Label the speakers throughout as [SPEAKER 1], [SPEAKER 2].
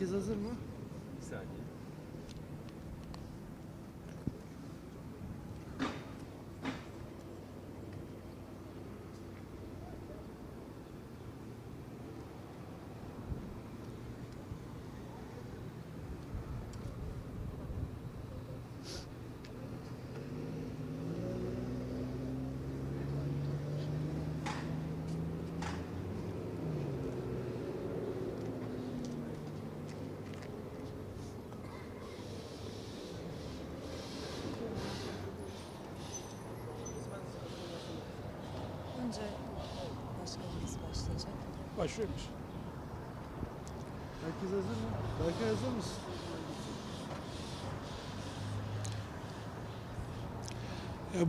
[SPEAKER 1] Herkes hazır mı?
[SPEAKER 2] Bir saniye.
[SPEAKER 3] Önce başkanımız başlayacak.
[SPEAKER 4] Başlıyormuş.
[SPEAKER 1] Herkes hazır mı? Berkay hazır mısın?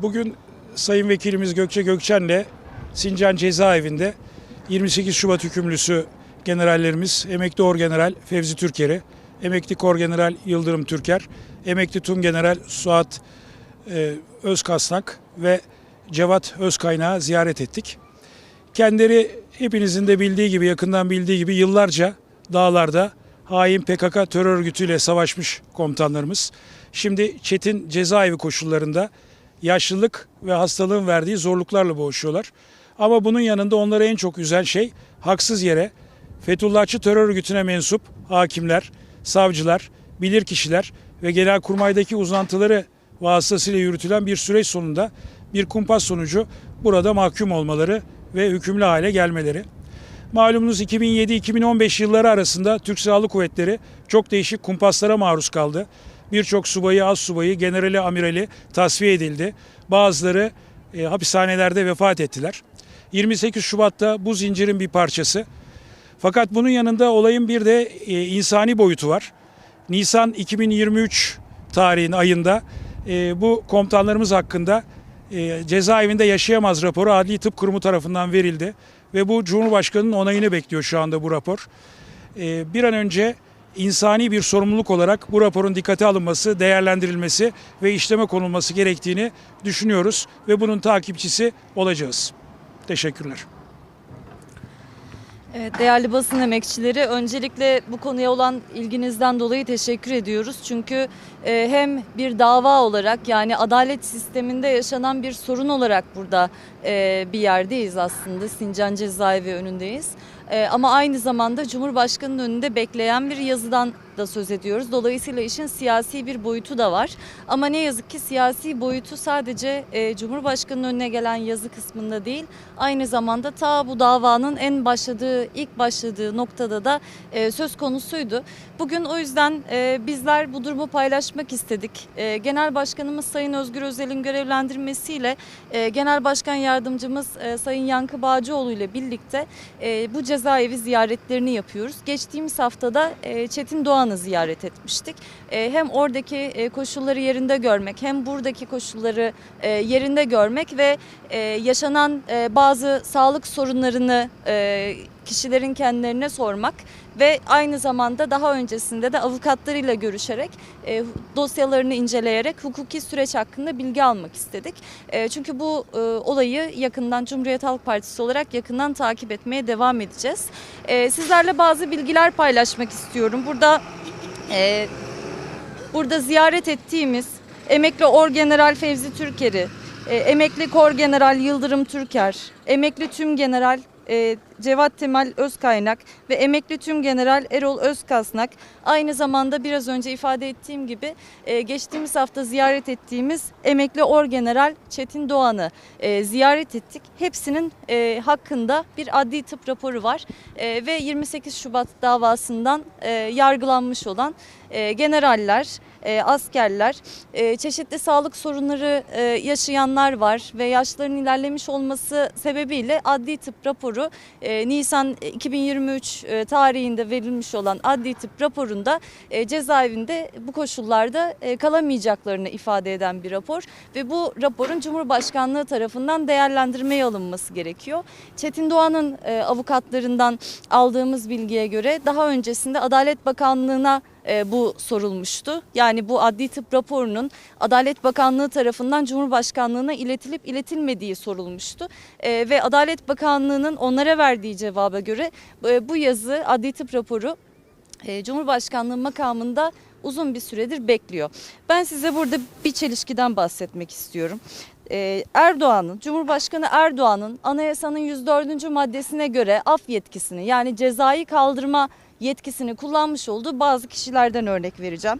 [SPEAKER 4] Bugün Sayın Vekilimiz Gökçe Gökçen'le Sincan Cezaevinde 28 Şubat hükümlüsü generallerimiz Emekli Orgeneral Fevzi Türker'i, Emekli Korgeneral Yıldırım Türker, Emekli Tümgeneral Suat e, Özkasnak ve Cevat Özkaynak'ı ziyaret ettik. Kendileri hepinizin de bildiği gibi, yakından bildiği gibi yıllarca dağlarda hain PKK terör örgütüyle savaşmış komutanlarımız. Şimdi çetin cezaevi koşullarında yaşlılık ve hastalığın verdiği zorluklarla boğuşuyorlar. Ama bunun yanında onları en çok üzen şey haksız yere Fethullahçı terör örgütüne mensup hakimler, savcılar, bilirkişiler ve genelkurmaydaki uzantıları vasıtasıyla yürütülen bir süreç sonunda bir kumpas sonucu burada mahkum olmaları ve hükümlü hale gelmeleri. Malumunuz 2007-2015 yılları arasında Türk Silahlı Kuvvetleri çok değişik kumpaslara maruz kaldı. Birçok subayı, az subayı, generali, amirali tasfiye edildi. Bazıları e, hapishanelerde vefat ettiler. 28 Şubat'ta bu zincirin bir parçası. Fakat bunun yanında olayın bir de e, insani boyutu var. Nisan 2023 tarihin ayında e, bu komutanlarımız hakkında e, cezaevinde yaşayamaz raporu Adli Tıp Kurumu tarafından verildi. Ve bu Cumhurbaşkanı'nın onayını bekliyor şu anda bu rapor. E, bir an önce insani bir sorumluluk olarak bu raporun dikkate alınması, değerlendirilmesi ve işleme konulması gerektiğini düşünüyoruz. Ve bunun takipçisi olacağız. Teşekkürler.
[SPEAKER 3] Evet, değerli basın emekçileri, öncelikle bu konuya olan ilginizden dolayı teşekkür ediyoruz. Çünkü e, hem bir dava olarak yani adalet sisteminde yaşanan bir sorun olarak burada e, bir yerdeyiz aslında. Sincan Cezaevi önündeyiz. E, ama aynı zamanda Cumhurbaşkanı'nın önünde bekleyen bir yazıdan da söz ediyoruz. Dolayısıyla işin siyasi bir boyutu da var. Ama ne yazık ki siyasi boyutu sadece e, Cumhurbaşkanı'nın önüne gelen yazı kısmında değil, aynı zamanda ta bu davanın en başladığı, ilk başladığı noktada da e, söz konusuydu. Bugün o yüzden e, bizler bu durumu paylaşmak istedik. Genel Başkanımız Sayın Özgür Özel'in görevlendirmesiyle Genel Başkan Yardımcımız Sayın Yankı Bağcıoğlu ile birlikte bu cezaevi ziyaretlerini yapıyoruz. Geçtiğimiz haftada e, Çetin Doğan'ı ziyaret etmiştik. E, hem oradaki e, koşulları yerinde görmek hem buradaki koşulları yerinde görmek ve yaşanan bazı sağlık sorunlarını kişilerin kendilerine sormak ve aynı zamanda daha öncesinde de avukatlarıyla görüşerek e, dosyalarını inceleyerek hukuki süreç hakkında bilgi almak istedik. E, çünkü bu e, olayı yakından Cumhuriyet Halk Partisi olarak yakından takip etmeye devam edeceğiz. E, sizlerle bazı bilgiler paylaşmak istiyorum. Burada e, burada ziyaret ettiğimiz emekli Orgeneral Fevzi Türker'i, e, emekli Korgeneral Yıldırım Türker, emekli Tüm General e, Cevat Temal Özkaynak ve emekli Tüm General Erol Özkasnak aynı zamanda biraz önce ifade ettiğim gibi e, geçtiğimiz hafta ziyaret ettiğimiz emekli Orgeneral Çetin Doğan'ı e, ziyaret ettik. Hepsinin e, hakkında bir adli tıp raporu var ve 28 Şubat davasından yargılanmış olan e, generaller, askerler, çeşitli sağlık sorunları yaşayanlar var ve yaşların ilerlemiş olması sebebiyle adli tıp raporu Nisan 2023 e, tarihinde verilmiş olan adli tıp raporunda e, cezaevinde bu koşullarda e, kalamayacaklarını ifade eden bir rapor ve bu raporun Cumhurbaşkanlığı tarafından değerlendirmeye alınması gerekiyor. Çetin Doğan'ın e, avukatlarından aldığımız bilgiye göre daha öncesinde Adalet Bakanlığı'na e, bu sorulmuştu. Yani bu adli tıp raporunun Adalet Bakanlığı tarafından Cumhurbaşkanlığına iletilip iletilmediği sorulmuştu. E, ve Adalet Bakanlığı'nın onlara verdiği cevaba göre e, bu yazı adli tıp raporu Cumhurbaşkanlığı makamında uzun bir süredir bekliyor. Ben size burada bir çelişkiden bahsetmek istiyorum. Erdoğan'ın, Cumhurbaşkanı Erdoğan'ın anayasanın 104. maddesine göre af yetkisini yani cezayı kaldırma yetkisini kullanmış olduğu bazı kişilerden örnek vereceğim.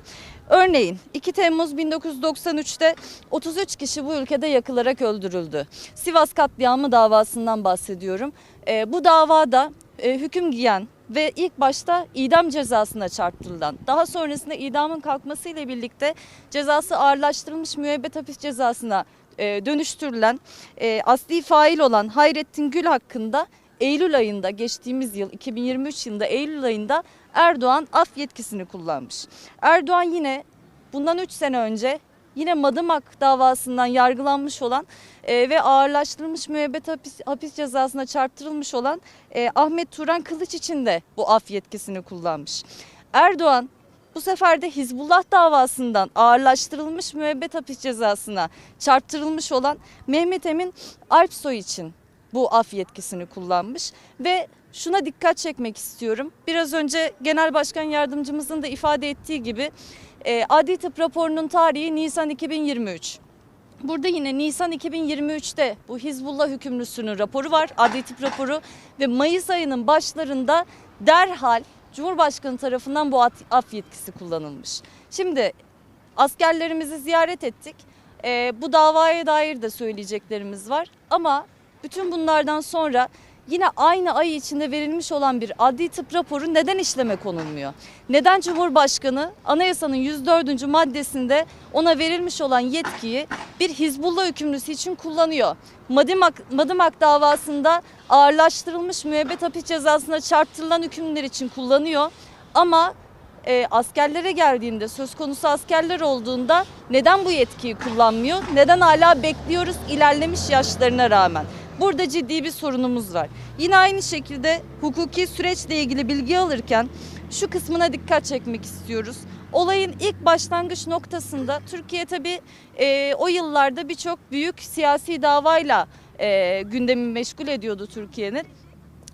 [SPEAKER 3] Örneğin 2 Temmuz 1993'te 33 kişi bu ülkede yakılarak öldürüldü. Sivas katliamı davasından bahsediyorum. Ee, bu davada e, hüküm giyen ve ilk başta idam cezasına çarptırılan, daha sonrasında idamın kalkmasıyla birlikte cezası ağırlaştırılmış müebbet hapis cezasına e, dönüştürülen e, asli fail olan Hayrettin Gül hakkında Eylül ayında geçtiğimiz yıl 2023 yılında Eylül ayında Erdoğan af yetkisini kullanmış. Erdoğan yine bundan 3 sene önce yine Madımak davasından yargılanmış olan e, ve ağırlaştırılmış müebbet hapis, hapis cezasına çarptırılmış olan e, Ahmet Turan Kılıç için de bu af yetkisini kullanmış. Erdoğan bu sefer de Hizbullah davasından ağırlaştırılmış müebbet hapis cezasına çarptırılmış olan Mehmet Emin Alpsoy için bu af yetkisini kullanmış ve şuna dikkat çekmek istiyorum. Biraz önce Genel Başkan Yardımcımızın da ifade ettiği gibi e, adli tıp raporunun tarihi Nisan 2023. Burada yine Nisan 2023'te bu Hizbullah hükümlüsünün raporu var, adli tıp raporu ve Mayıs ayının başlarında derhal Cumhurbaşkanı tarafından bu af yetkisi kullanılmış. Şimdi askerlerimizi ziyaret ettik. Ee, bu davaya dair de söyleyeceklerimiz var. Ama bütün bunlardan sonra yine aynı ay içinde verilmiş olan bir adli tıp raporu neden işleme konulmuyor? Neden Cumhurbaşkanı anayasanın 104. maddesinde ona verilmiş olan yetkiyi bir Hizbullah hükümlüsü için kullanıyor? Madımak, Madımak davasında ağırlaştırılmış müebbet hapis cezasına çarptırılan hükümler için kullanıyor. Ama e, askerlere geldiğinde söz konusu askerler olduğunda neden bu yetkiyi kullanmıyor? Neden hala bekliyoruz ilerlemiş yaşlarına rağmen? Burada ciddi bir sorunumuz var. Yine aynı şekilde hukuki süreçle ilgili bilgi alırken şu kısmına dikkat çekmek istiyoruz. Olayın ilk başlangıç noktasında Türkiye tabii e, o yıllarda birçok büyük siyasi davayla e, gündemi meşgul ediyordu Türkiye'nin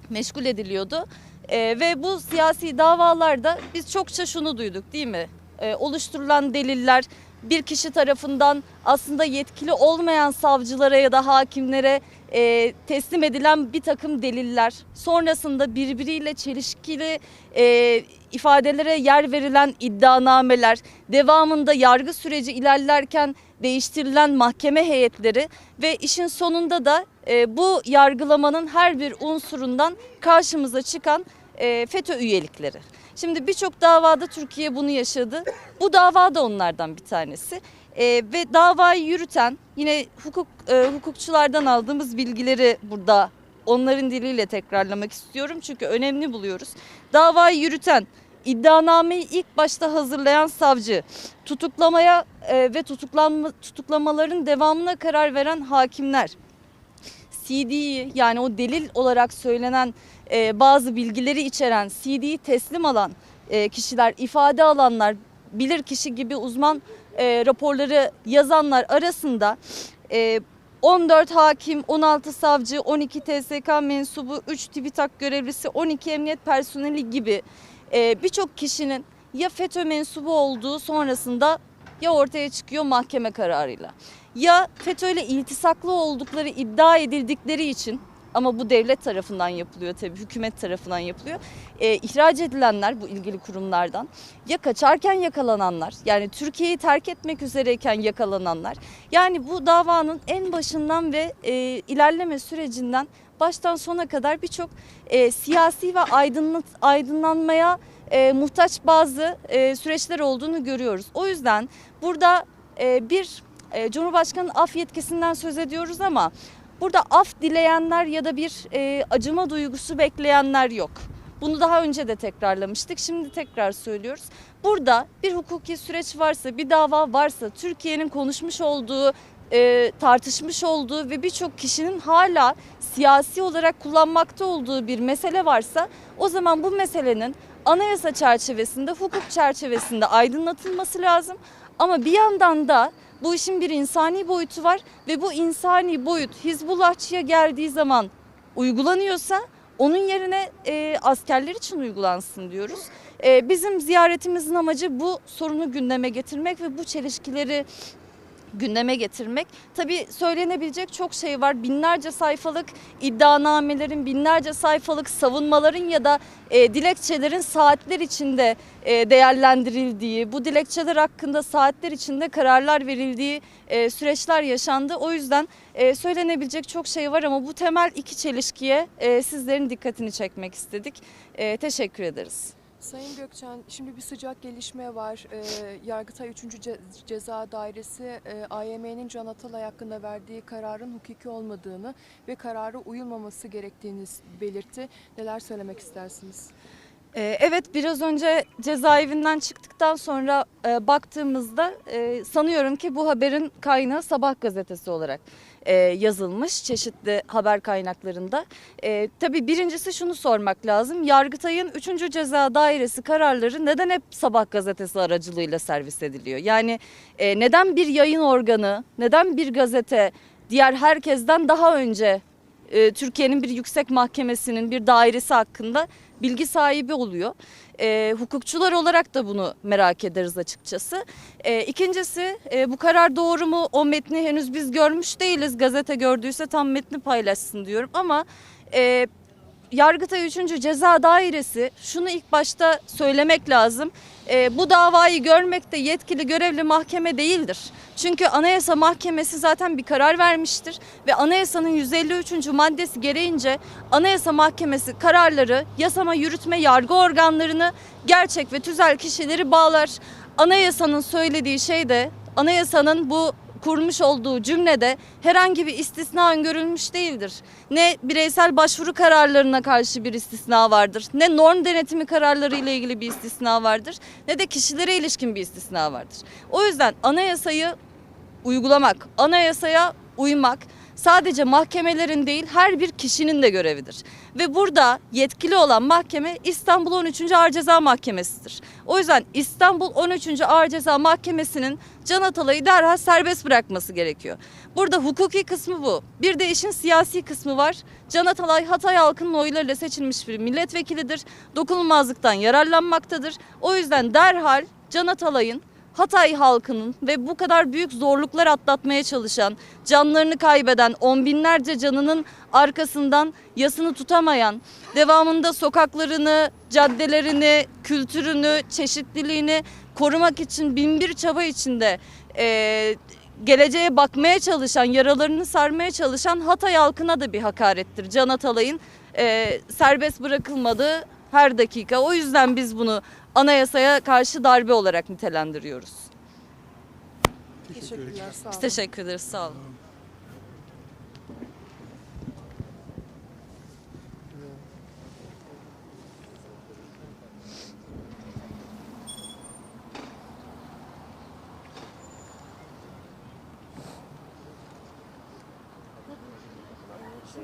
[SPEAKER 3] meşgul ediliyordu. Ee, ve bu siyasi davalarda biz çokça şunu duyduk değil mi? Ee, oluşturulan deliller bir kişi tarafından aslında yetkili olmayan savcılara ya da hakimlere e, teslim edilen bir takım deliller sonrasında birbiriyle çelişkili e, ifadelere yer verilen iddianameler devamında yargı süreci ilerlerken değiştirilen mahkeme heyetleri ve işin sonunda da e, bu yargılamanın her bir unsurundan karşımıza çıkan e, FETÖ üyelikleri. Şimdi birçok davada Türkiye bunu yaşadı. Bu dava da onlardan bir tanesi. E, ve davayı yürüten yine hukuk e, hukukçulardan aldığımız bilgileri burada onların diliyle tekrarlamak istiyorum çünkü önemli buluyoruz. Davayı yürüten iddianameyi ilk başta hazırlayan savcı, tutuklamaya e, ve tutuklanma, tutuklamaların devamına karar veren hakimler, CD'yi yani o delil olarak söylenen e, bazı bilgileri içeren CD'yi teslim alan e, kişiler, ifade alanlar, bilir kişi gibi uzman e, raporları yazanlar arasında e, 14 hakim, 16 savcı, 12 TSK mensubu, 3 TÜBİTAK görevlisi, 12 emniyet personeli gibi e, birçok kişinin ya FETÖ mensubu olduğu sonrasında ya ortaya çıkıyor mahkeme kararıyla. Ya FETÖ ile iltisaklı oldukları iddia edildikleri için ama bu devlet tarafından yapılıyor tabii hükümet tarafından yapılıyor. E, ihraç edilenler bu ilgili kurumlardan ya kaçarken yakalananlar yani Türkiye'yi terk etmek üzereyken yakalananlar yani bu davanın en başından ve e, ilerleme sürecinden baştan sona kadar birçok e, siyasi ve aydınlat, aydınlanmaya e, muhtaç bazı e, süreçler olduğunu görüyoruz. O yüzden burada e, bir e, Cumhurbaşkanı af yetkisinden söz ediyoruz ama burada af dileyenler ya da bir e, acıma duygusu bekleyenler yok. Bunu daha önce de tekrarlamıştık. Şimdi tekrar söylüyoruz. Burada bir hukuki süreç varsa, bir dava varsa, Türkiye'nin konuşmuş olduğu, e, tartışmış olduğu ve birçok kişinin hala siyasi olarak kullanmakta olduğu bir mesele varsa o zaman bu meselenin anayasa çerçevesinde, hukuk çerçevesinde aydınlatılması lazım. Ama bir yandan da bu işin bir insani boyutu var ve bu insani boyut Hizbullahçıya geldiği zaman uygulanıyorsa Onun yerine e, askerler için uygulansın diyoruz. E, bizim ziyaretimizin amacı bu sorunu gündeme getirmek ve bu çelişkileri gündeme getirmek. Tabii söylenebilecek çok şey var. Binlerce sayfalık iddianamelerin, binlerce sayfalık savunmaların ya da e, dilekçelerin saatler içinde e, değerlendirildiği, bu dilekçeler hakkında saatler içinde kararlar verildiği e, süreçler yaşandı. O yüzden e, söylenebilecek çok şey var ama bu temel iki çelişkiye e, sizlerin dikkatini çekmek istedik. E, teşekkür ederiz.
[SPEAKER 2] Sayın Gökçen, şimdi bir sıcak gelişme var. Ee, Yargıtay 3. Ce- Ceza Dairesi e, AYM'nin Can Atalay hakkında verdiği kararın hukuki olmadığını ve karara uyulmaması gerektiğini belirtti. Neler söylemek istersiniz?
[SPEAKER 3] Ee, Evet biraz önce cezaevinden çıktıktan sonra e, baktığımızda e, sanıyorum ki bu haberin kaynağı Sabah gazetesi olarak e, yazılmış çeşitli haber kaynaklarında. E, tabii birincisi şunu sormak lazım. Yargıtay'ın 3. Ceza Dairesi kararları neden hep Sabah gazetesi aracılığıyla servis ediliyor? Yani e, neden bir yayın organı, neden bir gazete diğer herkesten daha önce e, Türkiye'nin bir yüksek mahkemesinin bir dairesi hakkında bilgi sahibi oluyor. E, hukukçular olarak da bunu merak ederiz açıkçası. E, ikincisi e, bu karar doğru mu? O metni henüz biz görmüş değiliz. Gazete gördüyse tam metni paylaşsın diyorum ama e, Yargıtay 3. Ceza Dairesi şunu ilk başta söylemek lazım. E, bu davayı görmekte yetkili görevli mahkeme değildir. Çünkü Anayasa Mahkemesi zaten bir karar vermiştir ve anayasanın 153. maddesi gereğince Anayasa Mahkemesi kararları yasama, yürütme, yargı organlarını gerçek ve tüzel kişileri bağlar. Anayasanın söylediği şey de anayasanın bu kurmuş olduğu cümlede herhangi bir istisna öngörülmüş değildir. Ne bireysel başvuru kararlarına karşı bir istisna vardır, ne norm denetimi kararları ile ilgili bir istisna vardır, ne de kişilere ilişkin bir istisna vardır. O yüzden anayasayı uygulamak, anayasaya uymak sadece mahkemelerin değil her bir kişinin de görevidir. Ve burada yetkili olan mahkeme İstanbul 13. Ağır Ceza Mahkemesi'dir. O yüzden İstanbul 13. Ağır Ceza Mahkemesi'nin Can Atalay'ı derhal serbest bırakması gerekiyor. Burada hukuki kısmı bu. Bir de işin siyasi kısmı var. Can Atalay Hatay halkının oylarıyla seçilmiş bir milletvekilidir. Dokunulmazlıktan yararlanmaktadır. O yüzden derhal Can Atalay'ın Hatay halkının ve bu kadar büyük zorluklar atlatmaya çalışan, canlarını kaybeden, on binlerce canının arkasından yasını tutamayan, devamında sokaklarını, caddelerini, kültürünü, çeşitliliğini korumak için binbir çaba içinde eee, geleceğe bakmaya çalışan, yaralarını sarmaya çalışan Hatay halkına da bir hakarettir. Can Atalay'ın eee, serbest bırakılmadığı her dakika. O yüzden biz bunu anayasaya karşı darbe olarak nitelendiriyoruz.
[SPEAKER 2] Teşekkürler, sağ olun.
[SPEAKER 3] Biz teşekkür ederiz. Sağ olun.